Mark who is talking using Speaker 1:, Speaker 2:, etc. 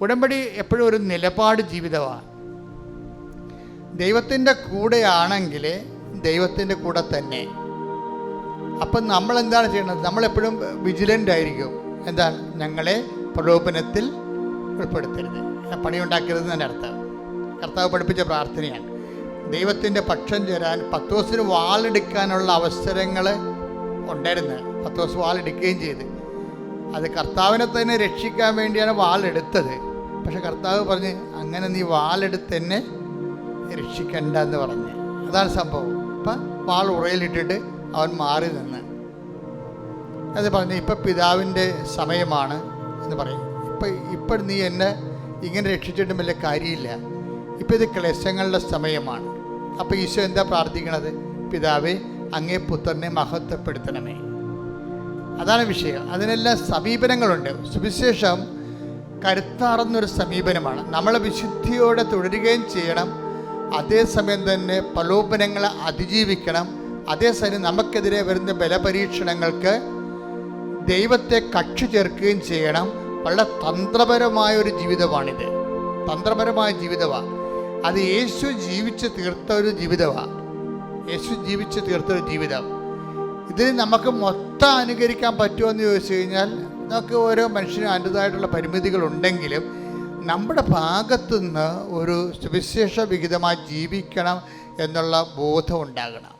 Speaker 1: ഉടമ്പടി എപ്പോഴും ഒരു നിലപാട് ജീവിതമാണ്. ദൈവത്തിന്റെ കൂടെയാണെങ്കിൽ ദൈവത്തിന്റെ കൂടെ തന്നെ. അപ്പം നമ്മൾ എന്താണ് ചെയ്യുന്നത് നമ്മളെപ്പോഴും വിജിലന്റ് ആയിരിക്കും. എന്താണ്? ഞങ്ങളെ പ്രലോഭനത്തിൽ ഉൾപ്പെടുത്തരുത്. പണിയുണ്ടാക്കരുത് തന്നെ അർത്ഥം. കർത്താവ് പഠിപ്പിച്ച പ്രാർത്ഥനയാണ്. ദൈവത്തിന്റെ പക്ഷം ചേരാൻ പത്തോസിന് വാളെടുക്കാനുള്ള അവസരങ്ങൾ ഉണ്ടായിരുന്നു. പത്തോസ് വാളെടുക്കുകയും ചെയ്ത്. അത് കർത്താവിനെ തന്നെ രക്ഷിക്കാൻ വേണ്ടിയാണ് വാളെടുത്തത്. പക്ഷെ കർത്താവ് പറഞ്ഞ് അങ്ങനെ നീ വാളെടുത്ത് തന്നെ രക്ഷിക്കണ്ട എന്ന് പറഞ്ഞ്. അതാണ് സംഭവം. അപ്പം വാൾ ഉറയിലിട്ടിട്ട് അവൻ മാറി നിന്ന്. അത് പറഞ്ഞ് ഇപ്പം പിതാവിന്റെ സമയമാണ് എന്ന് പറയും. ഇപ്പം ഇപ്പം നീ എന്നെ ഇങ്ങനെ രക്ഷിച്ചിട്ടും വലിയ കാര്യമില്ല. ഇപ്പം ഇത് ക്ലേശങ്ങളുടെ സമയമാണ്. അപ്പോൾ ഈശോ എന്താ പ്രാർത്ഥിക്കണത്? പിതാവേ അങ്ങേ പുത്രനെ മഹത്വപ്പെടുത്തണമേ. അതാണ് വിഷയം. അതിനെല്ലാം സമീപനങ്ങളുണ്ട്. സുവിശേഷം കരുത്താർന്നൊരു സമീപനമാണ്. നമ്മൾ വിശുദ്ധിയോടെ തുടരുകയും ചെയ്യണം. അതേസമയം തന്നെ പ്രലോഭനങ്ങളെ അതിജീവിക്കണം. അതേസമയം നമുക്കെതിരെ വരുന്ന ബലപരീക്ഷണങ്ങൾക്ക് ദൈവത്തെ കക്ഷി ചേർക്കുകയും ചെയ്യണം. വളരെ തന്ത്രപരമായ ഒരു ജീവിതമാണിത്. തന്ത്രപരമായ ജീവിതമാണ് അത് യേശു ജീവിച്ച് തീർത്ത ഒരു ജീവിതമാണ് യേശു ജീവിച്ച് തീർത്ത ഒരു ജീവിതം. ഇതിന് നമുക്ക് മൊത്തം അനുകരിക്കാൻ പറ്റുമോ എന്ന് ചോദിച്ചു കഴിഞ്ഞാൽ നമുക്ക് ഓരോ മനുഷ്യനും അതിന്റെതായിട്ടുള്ള പരിമിതികളുണ്ടെങ്കിലും നമ്മുടെ ഭാഗത്തുനിന്ന് ഒരു സുവിശേഷ വിഹിതമായി ജീവിക്കണം എന്നുള്ള ബോധം ഉണ്ടാകണം.